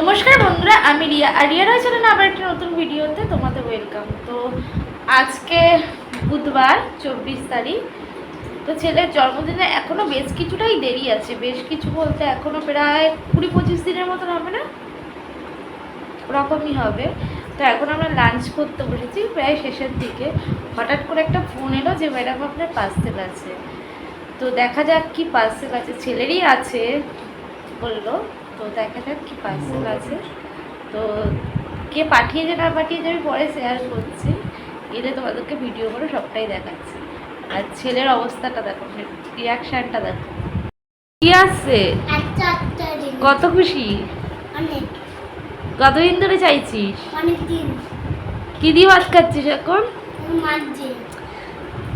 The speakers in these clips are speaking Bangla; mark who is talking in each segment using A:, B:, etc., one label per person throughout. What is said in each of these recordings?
A: নমস্কার বন্ধুরা, আমি রিয়া। আর রিয়া রয়েছে না, আবার একটা নতুন ভিডিওতে তোমাদের ওয়েলকাম তো আজকে বুধবার, চব্বিশ তারিখ। তো ছেলের জন্মদিনে এখনও বেশ কিছুটাই দেরি আছে। বেশ কিছু বলতে এখনও প্রায় কুড়ি পঁচিশ দিনের মতন হবে না? ওরকমই হবে। তো এখন আমরা লাঞ্চ করতে বসেছি প্রায় শেষের দিকে। হঠাৎ করে একটা ফোন এলো যে ম্যাডাম আপনার পার্সেল আছে। তো দেখা যাক কি পার্সেল আছে। ছেলেরই আছে, বলল। তো দেখা যাক কি পার্সেল আছে। তো কে পাঠিয়েছে না পাঠিয়েছে আমি পরে শেয়ার করছি। এলে তোমাদেরকে ভিডিও করে সবটাই দেখাচ্ছি। আর ছেলের অবস্থাটা দেখো রিয়াকশানটা দেখো। কি আসছে কত খুশি? কতদিন ধরে চাইছিস? কি দিয়ে ভাত খাচ্ছিস এখন?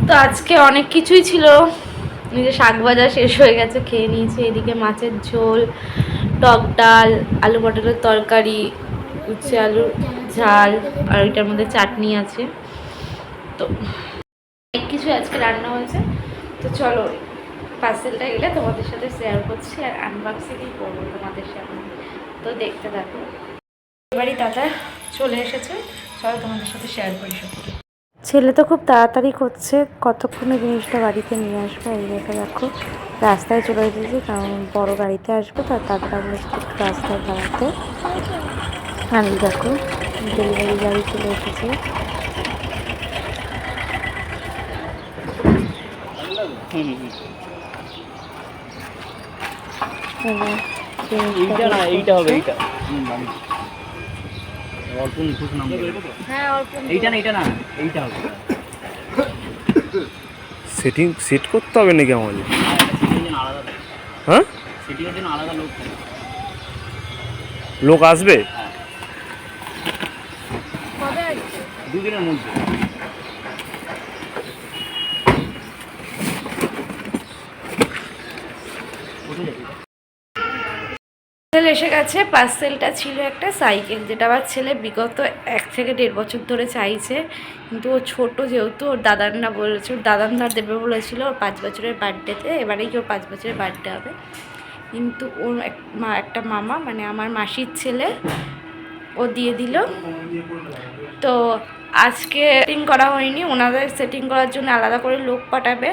A: তো আজকে অনেক কিছুই ছিল। নিজে শাক ভাজা শেষ হয়ে গেছে খেয়ে নিয়েছি। এদিকে মাছের ঝোল টক ডাল, আলু পটলের তরকারি, উচ্ছে আলুর ঝাল, আর ওইটার মধ্যে চাটনি আছে। তো অনেক কিছু আজকে রান্না হয়েছে। তো চলো পার্সেলটা গেলে তোমাদের সাথে শেয়ার করছি আর আনবক্সিংই করব তোমাদের সামনে। তো দেখতে থাকো। এবারই দাদা চলে এসেছে। চলো তোমাদের সাথে শেয়ার করি সবটা
B: ছেলে তো খুব তাড়াতাড়ি করছে কতক্ষণে জিনিসটা বাড়িতে নিয়ে আসবে? এই দেখে দেখো। রাস্তায় চলে এসেছি কারণ বড় গাড়িতে আসবে তার তাড়াতাড়ি বলেছে একটু রাস্তায় দাঁড়াতে। আর দেখো ডেলিভারি গাড়ি চলে এসেছে।
C: এইটা না এইটা হবে এইটা। অল্প নিখুঁত নাম্বার
A: হ্যাঁ
C: এইটা না এইটা না এইটা হবে।
D: সেটিং সেট করতে হবে নাকি আমাদের? হ্যাঁ
C: লোক।
D: আসবে?
C: হ্যাঁ দুদিনের মধ্যে?
A: পার্সেল এসে গেছে। পার্সেলটা ছিল একটা সাইকেল, যেটা আমার ছেলে বিগত এক থেকে দেড় বছর ধরে চাইছে। কিন্তু ও ছোটো যেহেতু, ওর দাদার না বলেছে, ওর দাদার না দেবে বলেছিল, ওর পাঁচ বছরের বার্থডেতে, এবারেই ওর পাঁচ বছরের বার্থডে হবে। কিন্তু ওর মা, একটা মামা মানে আমার মাসির ছেলে, ও দিয়ে দিল। তো আজকে সেটিং করা হয়নি, ওনাদের সেটিং করার জন্য আলাদা করে লোক পাঠাবে।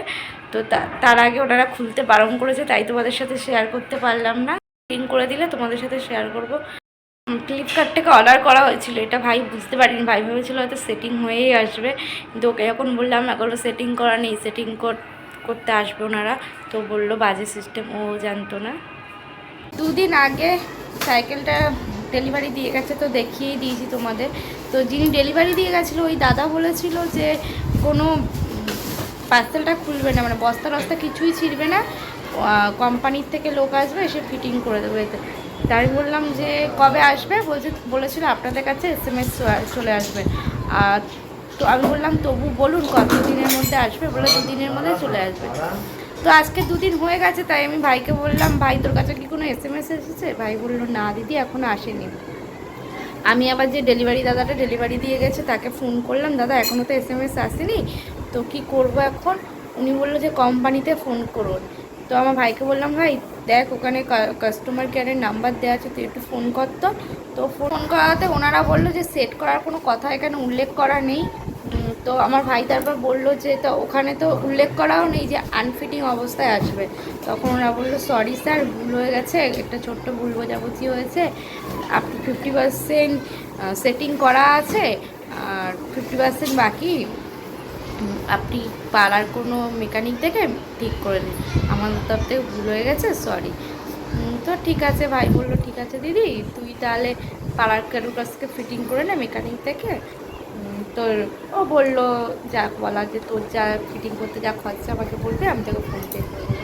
A: তো তার আগে ওনারা খুলতে বারণ করেছে, তাই তোমাদের সাথে শেয়ার করতে পারলাম না। সেটিং করে দিলে তোমাদের সাথে শেয়ার করব। ফ্লিপকার্ট থেকে অর্ডার করা হয়েছিল, এটা ভাই বুঝতে পারিনি, ভাই ভেবেছিল হয়তো সেটিং হয়েই আসবে। কিন্তু ওকে যখন বললাম এখনও সেটিং করা নেই সেটিং করতে আসবে ওনারা। তো বলল, বাজে সিস্টেম ও জানতো না। দুদিন আগে সাইকেলটা ডেলিভারি দিয়ে গেছে, তো দেখিয়েই দিয়েছি তোমাদের। তো যিনি ডেলিভারি দিয়ে গেছিল, ওই দাদা বলেছিল যে কোনো পার্সেলটা খুলবে না মানে বস্তা টস্তা কিছুই ছিঁড়বে না। কোম্পানির থেকে লোক আসবে, এসে ফিটিং করে দেবে। এতে তাই বললাম যে, কবে আসবে? বলছে, বলেছিল আপনাদের কাছে এস এম এস চলে আসবে। আর তো আমি বললাম, তবু বলুন কত দিনের মধ্যে আসবে? বলে দুদিনের মধ্যে চলে আসবে। তো আজকে দুদিন হয়ে গেছে, তাই আমি ভাইকে বললাম, ভাই, তোর কাছে কি কোনো এস এম এস এসেছে? ভাই বলল, না দিদি এখনও আসেনি। আমি আবার যে ডেলিভারি দাদাটা ডেলিভারি দিয়ে গেছে, তাকে ফোন করলাম, দাদা এখনও তো এস এম এস আসেনি, তো কি করব এখন? উনি বলল যে, কোম্পানিতে ফোন করুন। তো আমার ভাইকে বললাম, ভাই, দেখ ওখানে কাস্টমার কেয়ারের নাম্বার দেওয়া আছে, তুই একটু ফোন করতো তো। ফোন করাতে ওনারা বলল যে সেট করার কোনো কথা এখানে উল্লেখ করা নেই। তো আমার ভাই তারপর বলল যে, তো ওখানে তো উল্লেখ করাও নেই যে আনফিটিং অবস্থায় আসবে। তখন ওরা বলল সরি স্যার ভুল হয়ে গেছে, একটা ছোট্ট ভুল বোঝাবুঝি হয়েছে। আপনি ফিফটি পার্সেন্ট সেটিং করা আছে, আর ফিফটি পার্সেন্ট বাকি। আপনি পাড়ার কোনো মেকানিক দেখে ঠিক করে নিন। আমার তরফ থেকে ভুল হয়ে গেছে সরি তো ঠিক আছে, ভাই বলল, ঠিক আছে দিদি, তুই তাহলে পাড়ার কারোর কাছকে ফিটিং করে নে মেকানিক থেকে তোর, ও বলল যা বলা যে তোর যা ফিটিং করতে যা খরচা আমাকে বলবে, আমি তাকে ফোন পে করে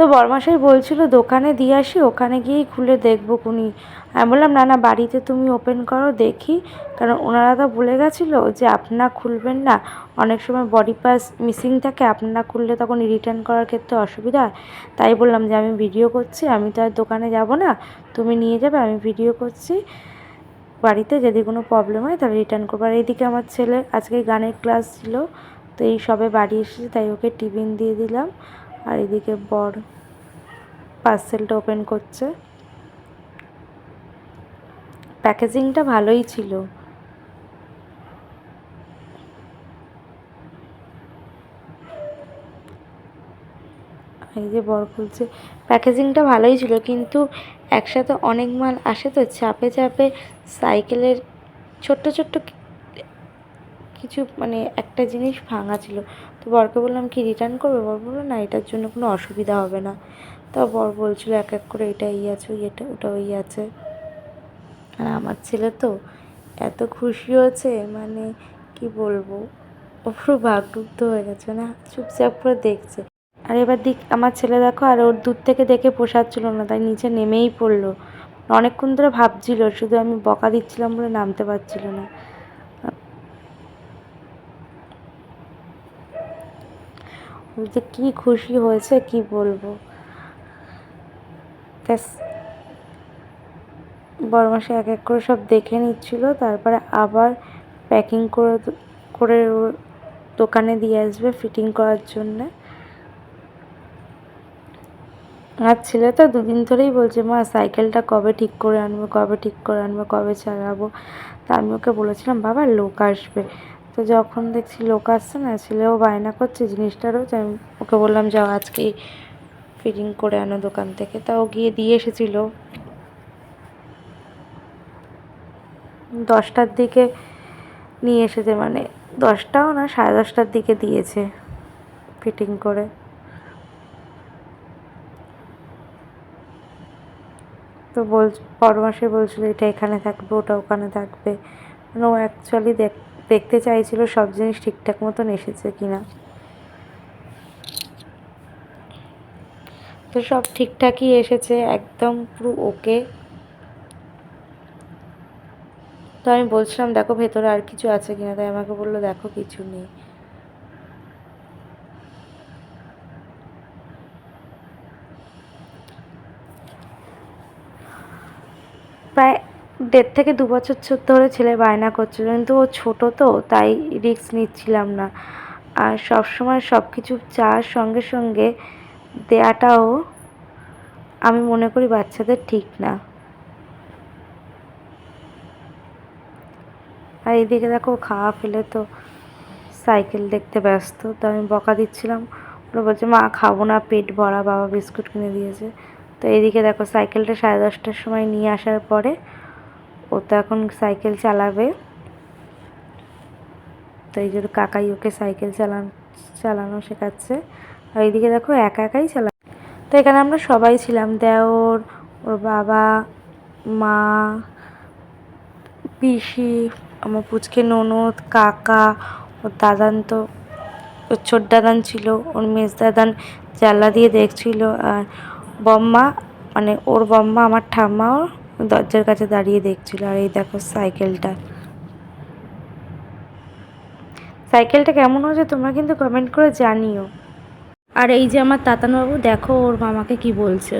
B: তো বরমাসাই বলছিল, দোকানে দিয়ে আসি, ওখানে গিয়েই খুলে দেখব খুনি। আমি বললাম, না না, বাড়িতে তুমি ওপেন করো, দেখি। কারণ ওনারা তো বলে গেছিল যে আপনারা খুলবেন না। অনেক সময় বডি পাস মিসিং থাকে, আপনারা খুললে তখন রিটার্ন করার ক্ষেত্রে অসুবিধা তাই বললাম যে, আমি ভিডিও করছি, আমি তো আর দোকানে যাব না, তুমি নিয়ে যাবে, আমি ভিডিও করছি। বাড়িতে যদি কোনো প্রবলেম হয়, তাহলে রিটার্ন করব। আর এইদিকে আমার ছেলে, আজকে গানের ক্লাস ছিল, তো এই সবে বাড়ি এসেছে, তাই ওকে টিফিন দিয়ে দিলাম। আর এদিকে বর পার্সেলটা ওপেন করছে।
A: প্যাকেজিংটা ভালোই ছিল। এই যে বর খুলছে। প্যাকেজিংটা ভালোই ছিল, কিন্তু একসাথে অনেক মাল আসে তো, চাপে চাপে সাইকেলের ছোট্ট ছোট্ট কিছু মানে একটা জিনিস ভাঙা ছিল। তো বরকে বললাম, কি রিটার্ন করবে? বর বলল, না, এটার জন্য কোনো অসুবিধা হবে না। তা বর বলছিল, এক এক করে এটা এই আছে এটা ওটা ওই আছে। আর আমার ছেলে তো এত খুশি হয়েছে মানে কি বলব, ও পুরো ভাগডুব্ধ হয়ে গেছে না চুপচাপ করে দেখছে। আর এবার দিক আমার ছেলে দেখো, আর ওর দূর থেকে দেখে পোষাচ্ছিল না, তাই নিচে নেমেই পড়ল। অনেকক্ষণ ধরে ভাবছিল, শুধু আমি বকা দিচ্ছিলাম বলে নামতে পারছিল না ও যে কি খুশি হয়েছে কি বলব? ব্যাস। বড় মাসে এক এক করে সব দেখে নিচ্ছিল, তারপরে আবার প্যাকিং করে করে দোকানে দিয়ে আসবে ফিটিং করার জন্যে। আর ছেলে তো দুদিন ধরেই বলছে, মা সাইকেলটা কবে ঠিক করে আনব, কবে ঠিক করে আনব, কবে চালাবো? তা আমি ওকে বলেছিলাম, বাবা, লোক আসবে। তো যখন দেখছি লোক আসছে না ছেলেও বায়না করছে জিনিসটারও আমি ওকে বললাম, যাও আজকেই ফিটিং করে আনো দোকান থেকে। তা ও গিয়ে দিয়ে এসেছিল। দশটার দিকে নিয়ে এসেছে মানে দশটাও না, সাড়ে দশটার দিকে দিয়েছে ফিটিং করে। তো বল পর মাসে বলছিল, এটা এখানে থাকবে, ওটা ওখানে থাকবে। মানে ও অ্যাকচুয়ালি দেখতে চাইছিল সব জিনিস ঠিকঠাক মতন এসেছে কিনা। তো সব ঠিকঠাকই এসেছে, একদম পুরো ওকে। তো আমি বলছিলাম, দেখো ভেতরে আর কিছু আছে কিনা? তাই আমাকে বলল, দেখো, কিছু নেই। প্রায় দেড় থেকে দু বছর ধরে ছেলে বায়না করছিল, কিন্তু ও ছোট তো, তাই রিস্ক নিচ্ছিলাম না। আর সব সময় সব কিছু চার সঙ্গে সঙ্গে দেয়াটাও আমি মনে করি বাচ্চাদের ঠিক না। আর এদিকে দেখো খাওয়া ফেলে তো সাইকেল দেখতে ব্যস্ত, তো আমি বকা দিচ্ছিলাম। ওরা বলছে, মা, খাব না, পেট ভরা, বাবা বিস্কুট কিনে দিয়েছে। তো এদিকে দেখো সাইকেলটা সাড়ে দশটার সময় নিয়ে আসার পরে তো এখন সাইকেল চালাবে। তো এই জন্য কাকাই ওকে সাইকেল চালান, চালানো শেখাচ্ছে। আর এইদিকে দেখো একা একাই চালা তো এখানে আমরা সবাই ছিলাম। দেওর, ওর বাবা, মা, পিসি, আমার পুচকে ননদ, কাকা, ওর দাদান তো, ওর ছোট দাদান ছিল, ওর মেজ দাদান জানলা দিয়ে দেখছিল, আর বম্মা মানে ওর বম্মা, আমার ঠাম্মাও দরজার কাছে দাঁড়িয়ে দেখছিল আর এই দেখো সাইকেলটা। সাইকেলটা কেমন হয়েছে তোমরা কিন্তু কমেন্ট করে জানিও। আর এই যে আমার তাতানবাবু দেখো ওর মামাকে কি বলছে।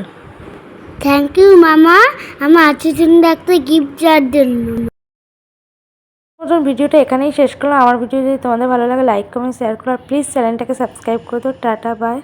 E: থ্যাংক ইউ মামা। আমার আছে জন্য একটা গিফট দেওয়ার জন্য
A: ভিডিওটা এখানেই শেষ করলাম। আমার ভিডিও যদি তোমাদের ভালো লাগে লাইক কমেন্ট শেয়ার করো। আর প্লিজ চ্যানেলটাকে সাবস্ক্রাইব করে দাও। Tata bye